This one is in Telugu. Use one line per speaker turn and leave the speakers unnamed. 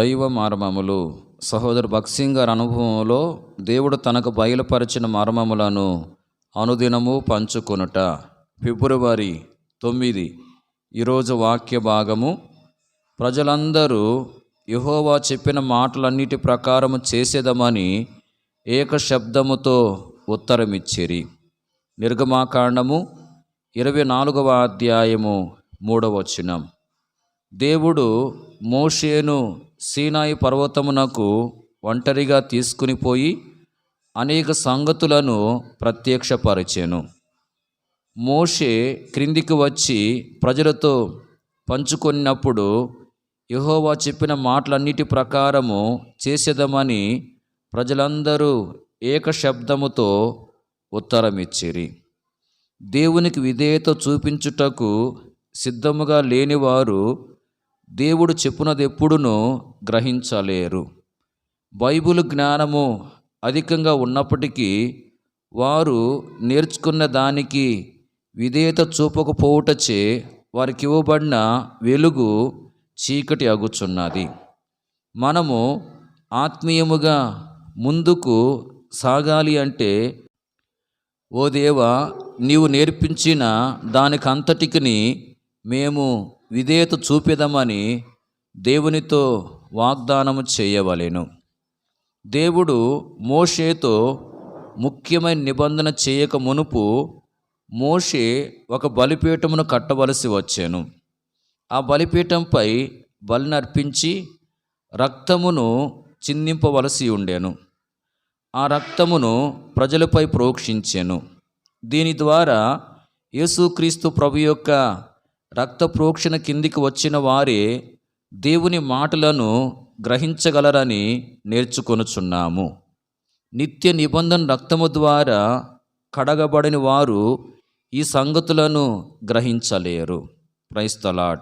దైవ మర్మములు. సహోదరు భక్సింగ్ గారి అనుభవంలో దేవుడు తనకు బయలుపరిచిన మర్మములను అనుదినము పంచుకొనుట. ఫిబ్రవరి తొమ్మిది. ఈరోజు వాక్య భాగము. ప్రజలందరూ యహోవా చెప్పిన మాటలన్నిటి ప్రకారము చేసేదమని ఏక శబ్దముతో ఉత్తరమిచ్చిరి. నిర్గమాకాండము ఇరవై నాలుగవ అధ్యాయము మూడవచనం దేవుడు మోషేను సీనాయి పర్వతమునకు ఒంటరిగా తీసుకుని పోయి అనేక సంగతులను ప్రత్యక్షపరిచాను. మోషే క్రిందికి వచ్చి ప్రజలతో పంచుకున్నప్పుడు యహోవా చెప్పిన మాటలన్నిటి ప్రకారము చేసేదమని ప్రజలందరూ ఏక శబ్దముతో ఉత్తరమిచ్చిరి. దేవునికి విధేయత చూపించుటకు సిద్ధముగా లేనివారు దేవుడు చెప్పునది ఎప్పుడునూ గ్రహించలేరు. బైబిల్ జ్ఞానము అధికంగా ఉన్నప్పటికీ వారు నేర్చుకున్న దానికి విధేయత చూపకపోవుటచే వారికి ఇవ్వబడిన వెలుగు చీకటి అగుచున్నది. మనము ఆత్మీయముగా ముందుకు సాగాలి అంటే ఓ దేవా నీవు నేర్పించిన దానికంతటికిని మేము విధేయత చూపెదమని దేవునితో వాగ్దానము చేయవలెను. దేవుడు మోషేతో ముఖ్యమైన నిబంధన చేయక మునుపు మోషే ఒక బలిపీఠమును కట్టవలసి వచ్చాను. ఆ బలిపీఠంపై బలిని అర్పించి రక్తమును చిందింపవలసి ఉండేను. ఆ రక్తమును ప్రజలపై ప్రోక్షించాను. దీని ద్వారా యేసుక్రీస్తు ప్రభు యొక్క రక్త ప్రోక్షణ కిందికి వచ్చిన వారే దేవుని మాటలను గ్రహించగలరని నేర్చుకొనుచున్నాము. నిత్య నిబంధన రక్తము ద్వారా కడగబడిన వారు ఈ సంగతులను గ్రహించలేరు. ప్రైస్తలాడ్